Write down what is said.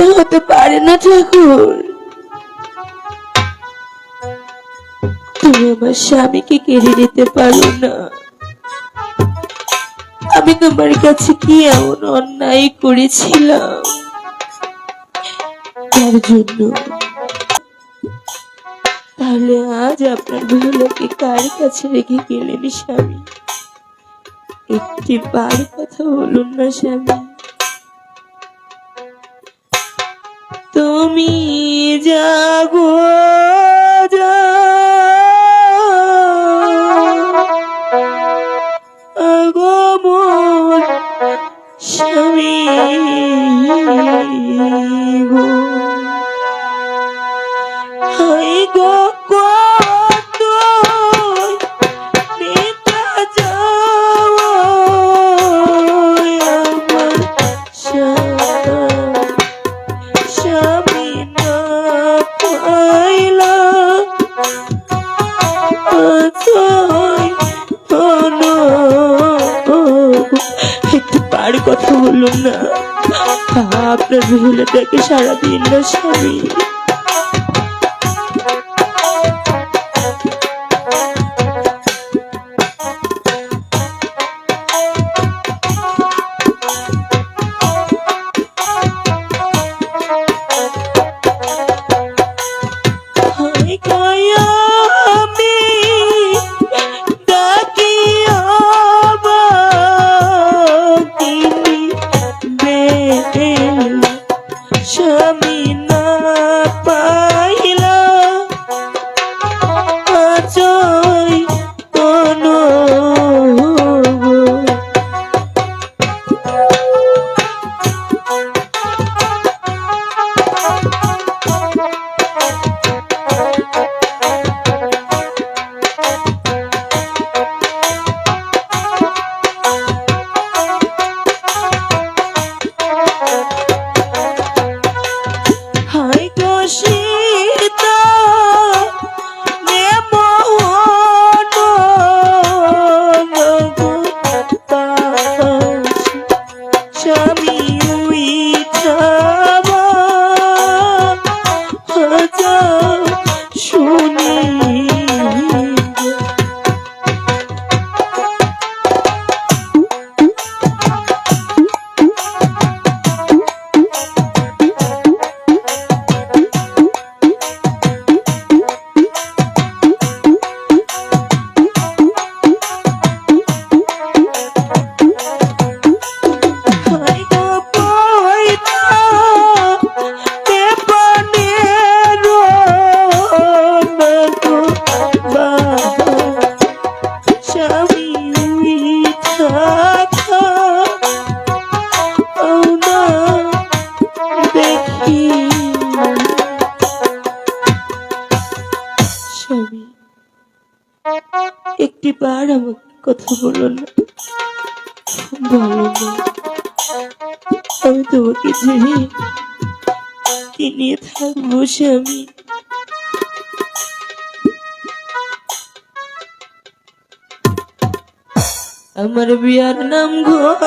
না ঠাকুর। তুমি আমার স্বামীকে কেড়ে নিতে পারো না। আমি তোমার কাছে কি এমন অন্যায় করেছিলাম? তার জন্য তাহলে আজ আপনার ভুলাকে কার কাছে রেখে গেলেন স্বামী? একটি বার কথা বলুন না, স্বামী। তুমি জাগো আগো মোর স্বামী গো। হাই গো না। আপনার মহিলাটাকে সারাদিন না স্বামী। হায় চলে বার আমাকে কথা বলো না। বলো না। আমি তোমাকে ছেড়ে কি নিয়ে থাকব সে আমি আমার বিয়ার নাম ঘর